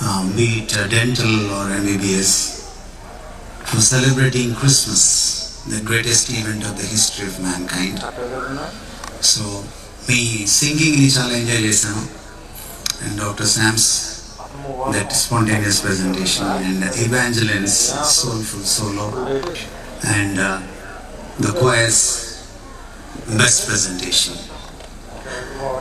um, be it uh, dental or MBBS, for celebrating Christmas, the greatest event of the history of mankind. So మీ సింగింగ్ని చాలా enjoy చేశాను and doctor శామ్స్ that spontaneous presentation and ఇవాంజలెన్స్ soulful solo and the క్వయర్స్ best presentation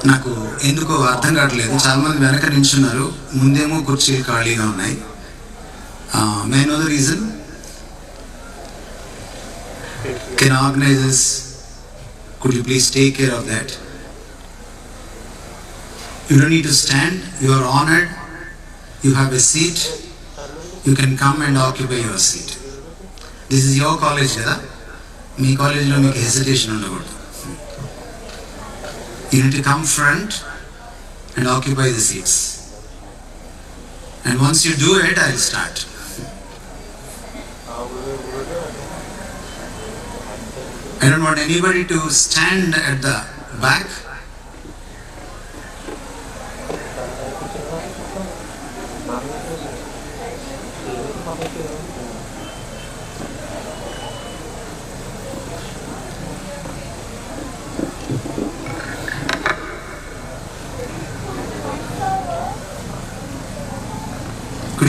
నాకు ఎందుకో అర్థం కావట్లేదు. చాలా మంది వెనక నించున్నారు ముందేమో కుర్చీలు ఖాళీగా ఉన్నాయి. Main of the reason can organizers could you please take care of that you don't need to stand you are honoured you have a seat you can come and occupy your seat this is your college కదా? మీ కాలేజ్లో మీకు hesitation ఉండకూడదు. You need to come front and occupy the seats. And once you do it, I'll start. I don't want anybody to stand at the back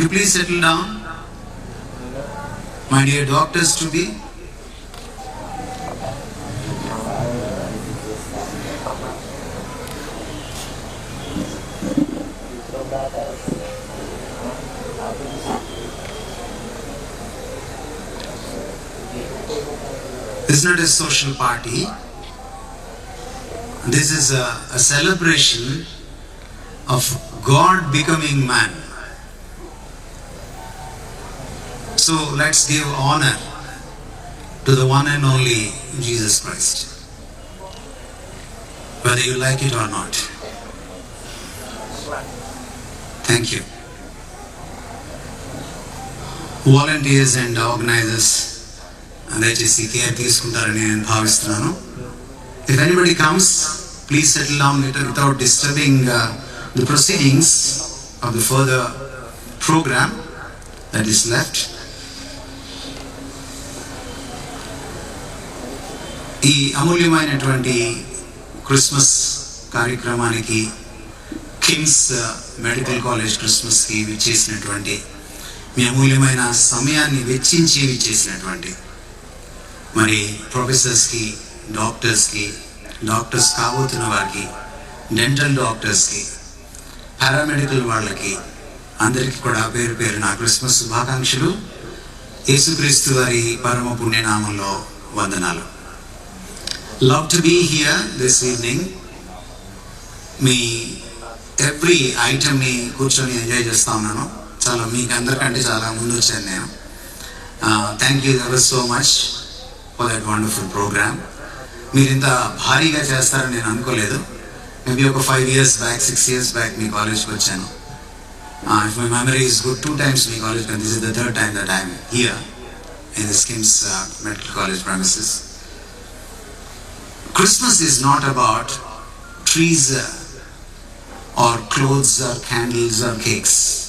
You please settle down? My dear doctors to be. This is not a social party. This is a, a celebration of God becoming man. So let's give honor to the one and only Jesus Christ, whether you like it or not. Thank you. Volunteers and organizers దయచేసి care తీసుకుంటారని నేను భావిస్తున్నాను if anybody comes please settle down without disturbing the proceedings of the further programme that is left ఈ అమూల్యమైనటువంటి Christmas కార్యక్రమానికి KIMS medical college క్రిస్మస్కి విచ్చేసినటువంటి మీ అమూల్యమైన సమయాన్ని వెచ్చించి విచ్చేసినటువంటి మరి ప్రొఫెసర్స్కి డాక్టర్స్కి డాక్టర్స్ కాబోతున్న వారికి డెంటల్ డాక్టర్స్కి పారామెడికల్ వాళ్ళకి అందరికీ కూడా పేరు పేరు నా క్రిస్మస్ శుభాకాంక్షలు. యేసుక్రీస్తు వారి పరమ పుణ్యనామంలో వందనాలు. Love to be here this evening me every ఐటమ్ని కూర్చొని ఎంజాయ్ చేస్తూ ఉన్నాను. చాలా మీకు అందరికంటే చాలా ముందు వచ్చాను నేను. Thank you ever so much for that wonderful programme మీరు ఇంత భారీగా చేస్తారని నేను అనుకోలేదు. మేబీ ఒక five years back six years back మీ కాలేజ్కి వచ్చాను. If my memory is good two times me college this is the third time the time here in the SKIMS medical college premises Christmas is not about trees uh, or clothes or candles or cakes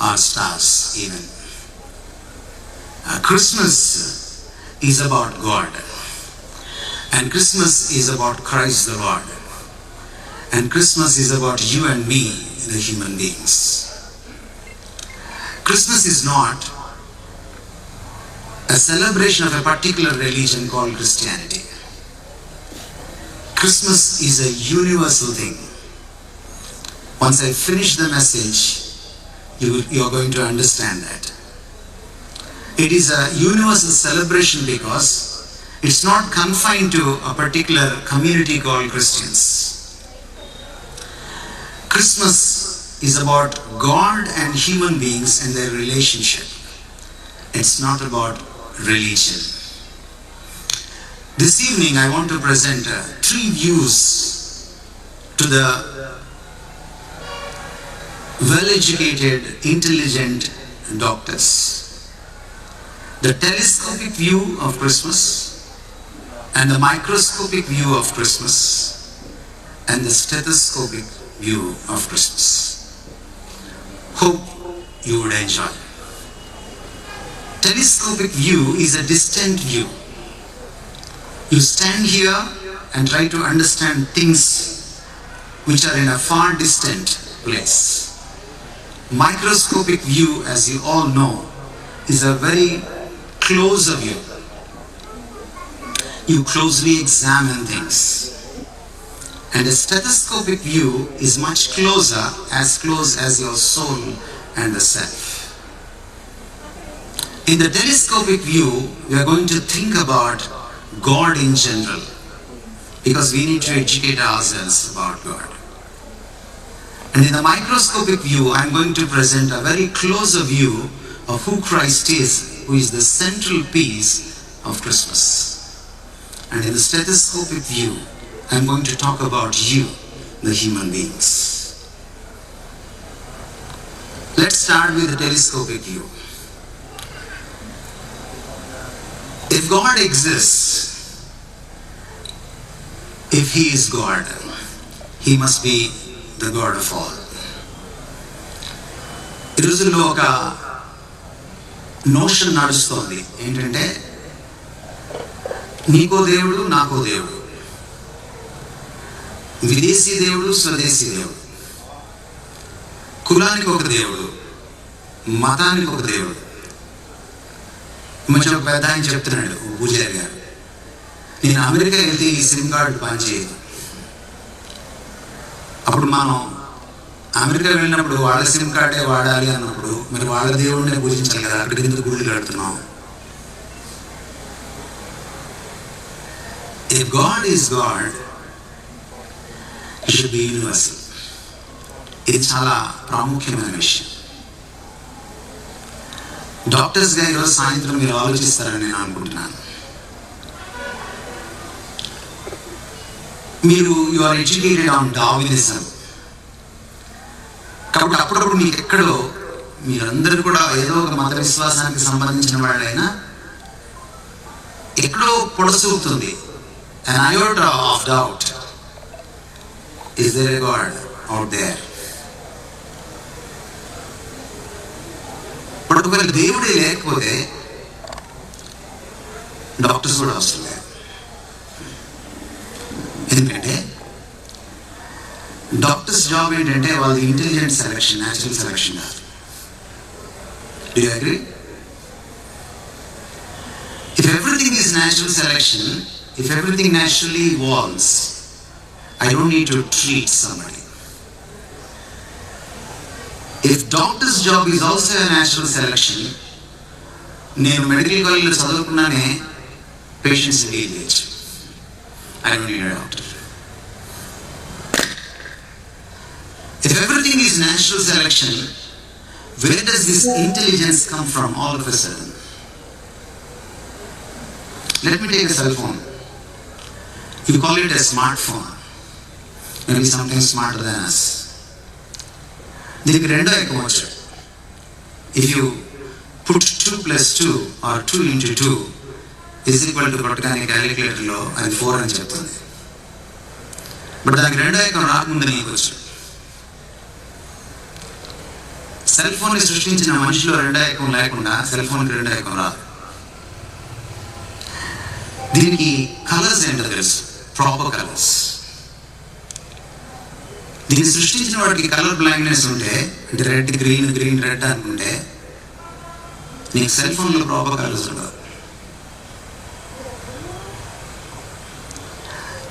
or stars even. Uh, Christmas is about God. And Christmas is about Christ the Lord. And Christmas is about you and me, the human beings. Christmas is not a celebration of a particular religion called Christianity. Christmas is a universal thing. Once I finish the message, you, you are going to understand that. It is a universal celebration because it's not confined to a particular community called Christians. Christmas is about God and human beings and their relationship. It's not about religion. This evening, I want to present uh, three views to the well educated, intelligent doctors. The telescopic view of Christmas and the microscopic view of Christmas and the stethoscopic view of Christmas. Hope you would enjoy. Telescopic view is a distant view. You stand here and try to understand things which are in a far distant place. Microscopic view, as you all know, is a very close view. You closely examine things. And a stethoscopic view is much closer, as close as your soul and the self. In the telescopic view, we are going to think about God in general because we need to educate ourselves about God. And in the microscopic view, I am going to present a very closer view of who Christ is, who is the central piece of Christmas. And in the stethoscopic view, I am going to talk about you, the human beings. Let's start with the telescopic view. If God exists, if He is God, He must be the God of all. ఈ రోజుల్లో ఒక notion నడుస్తోంది. ఏంటంటే నీకో దేవుడు నాకో దేవుడు. విదేశీ దేవుడు స్వదేశీ దేవుడు. కులానికి ఒక దేవుడు మతానికి ఒక దేవుడు. మంచి ఒక పెద్ద ఆయన చెప్తున్నాడు పూజారి గారు. నేను అమెరికా వెళ్తే ఈ సిమ్ కార్డు పనిచేయదు. అప్పుడు మనం అమెరికా వెళ్ళినప్పుడు వాళ్ళ సిమ్ కార్డే వాడాలి అన్నప్పుడు మరి వాళ్ళ దేవుడిని పూజించాలి కదా? అక్కడికి ఎందుకు గుడులు కడుతున్నాం? If God is God should be universal ఇది చాలా ప్రాముఖ్యమైన విషయం. డాక్టర్స్గా ఈరోజు సాయంత్రం మీరు ఆలోచిస్తారని నేను అనుకుంటున్నాను. మీరు you are educated on Darwinism కాబట్టి అప్పుడప్పుడు మీకు ఎక్కడో మీరందరూ కూడా ఏదో ఒక మత విశ్వాసానికి సంబంధించిన వాళ్ళైనా ఎక్కడో పొడసూపుతుంది an iota of doubt. Is there a God out there? ఇప్పుడు ఒకవేళ దేవుడే లేకపోతే డాక్టర్స్ కూడా అవసరం లేదు ఏంటంటే డాక్టర్స్ జాబ్ ఏంటంటే వాళ్ళది ఇంటెలిజెంట్ సెలెక్షన్ న్యాచురల్ సెలెక్షన్ కాదు. You agree if everything is natural selection if everything naturally walls I don't need to treat somebody if doctors job is also natural selection నేను medical కాలేజ్లో చదువుకున్నానే patients deal చేయొచ్చు I don't need doctor If everything is natural selection, where does this intelligence come from all of a sudden? Let me take a cell phone. You call it a smartphone. Maybe something smarter than us. దీనికి రెండో ఎక్కవచ్చు if you put two plus two or two into two is equal to కొట్టగానే క్యాలిక్యులేటర్లో అది four అని చెప్తుంది but దానికి రెండో ఎక్కడ రాకముందు నీకు వచ్చు సెల్ ఫోన్ సృష్టించిన మనిషిలో రెండో ఎక్కం లేకుండా సెల్ ఫోన్కి రెండో ఎక్కం రాదు. దీనికి కలర్స్ ఏంటో తెలుసు? Proper colours. దీన్ని సృష్టించిన వాడికి కలర్ బ్లైండ్నెస్ ఉంటే అంటే రెడ్ గ్రీన్ గ్రీన్ రెడ్ అనుకుంటే నీకు సెల్ ఫోన్లో ప్రాపర్ కలర్స్ ఉండవు.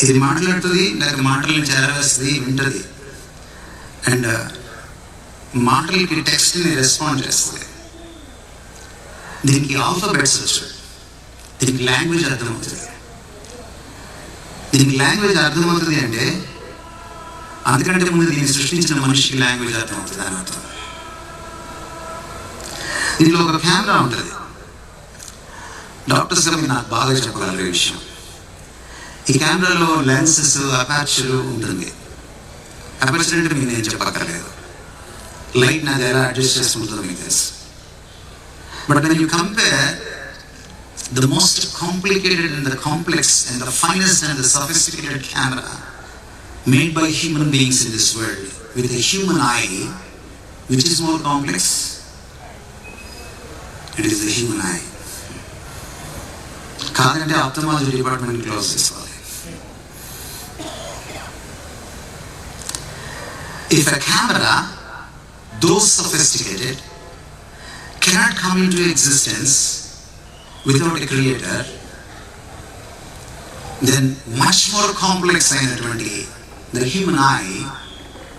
ఇది మాట్లాడుతుంది లేక మాటలను చేరవేస్తుంది వింటది. అండ్ మాటలకి టెక్స్ట్ని రెస్పాండ్ చేస్తుంది దీనికి ఆల్ఫాబెట్స్ వచ్చాయి. దీనికి లాంగ్వేజ్ అర్థమవుతుంది. దీనికి లాంగ్వేజ్ అర్థమవుతుంది అంటే అందుకంటే ముందు దీన్ని సృష్టించిన మనిషికి లాంగ్వేజ్ అర్థమవుతుంది అని అర్థం. దీనిలో ఒక కెమెరా ఉంటుంది. డాక్టర్స్ గారు నాకు బాగా చెప్పగలరు ఈ విషయం. ఈ కెమెరాలో లెన్సెస్ అపార్చర్ ఉంటుంది. అపార్చర్ అంటే మీకు నేను చెప్పక్కర్లేదు. లైట్ నాది ఎలా అడ్జస్ట్ చేసుకుంటుందో మీకు తెలుసు but when you compare the most complicated and the complex and the finest and the sophisticated camera made by human beings in this world with a human eye, which is more complex? It is the human I కాదంటే ophthalmology department close చేసుకోవాలి If a camera, those sophisticated, cannot come into existence without a creator, then much more complex anatomy, the human eye,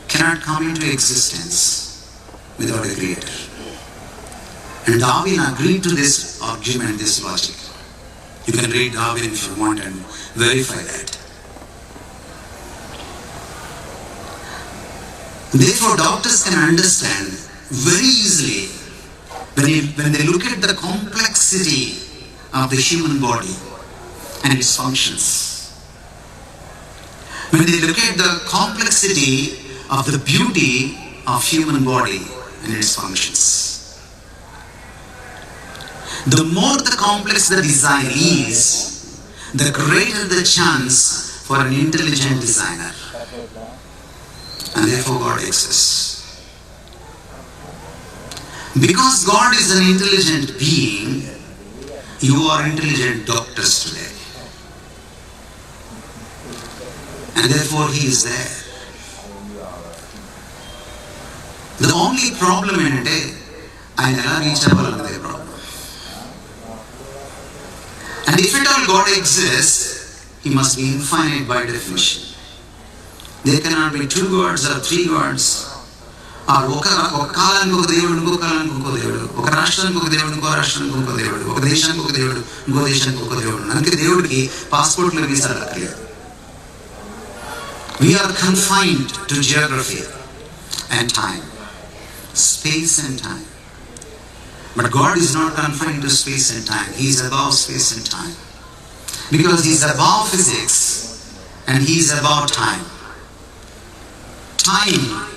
cannot come into existence without a creator. And Darwin agreed to this argument, this logic. You can read Darwin if you want and verify that. Therefore, doctors can understand very easily when, you, when they look at the complexity of the human body and its functions. When they look at the complexity of the beauty of human body and its functions. The more the complex the design is, the greater the chance for an intelligent designer and therefore God exists. Because God is an intelligent being, you are intelligent doctors today. And therefore He is there. The only problem ఏంటంటే ఆయన ఎలా reach అవ్వాలన్నదే problem and if it all God exist he must be infinite by definition there cannot be two gods are three gods are ఒక ఒక కాలానికి ఒక దేవుడు ఇంకో కాలానికి ఇంకో దేవుడు ఒక రాష్ట్రానికి ఒక దేవుడు ఇంకో రాష్ట్రానికి ఇంకో దేవుడు ఒక దేశానికి ఒక దేవుడు ఇంకో దేశానికి ఒక దేవుడు అందుకే దేవుడికి పాస్పోర్ట్లు వీసాలు అక్కర్లేదు we are confined to geography and time space and time. But God is not confined to space and time. He is above space and time. Because He is above physics and He is above time. Time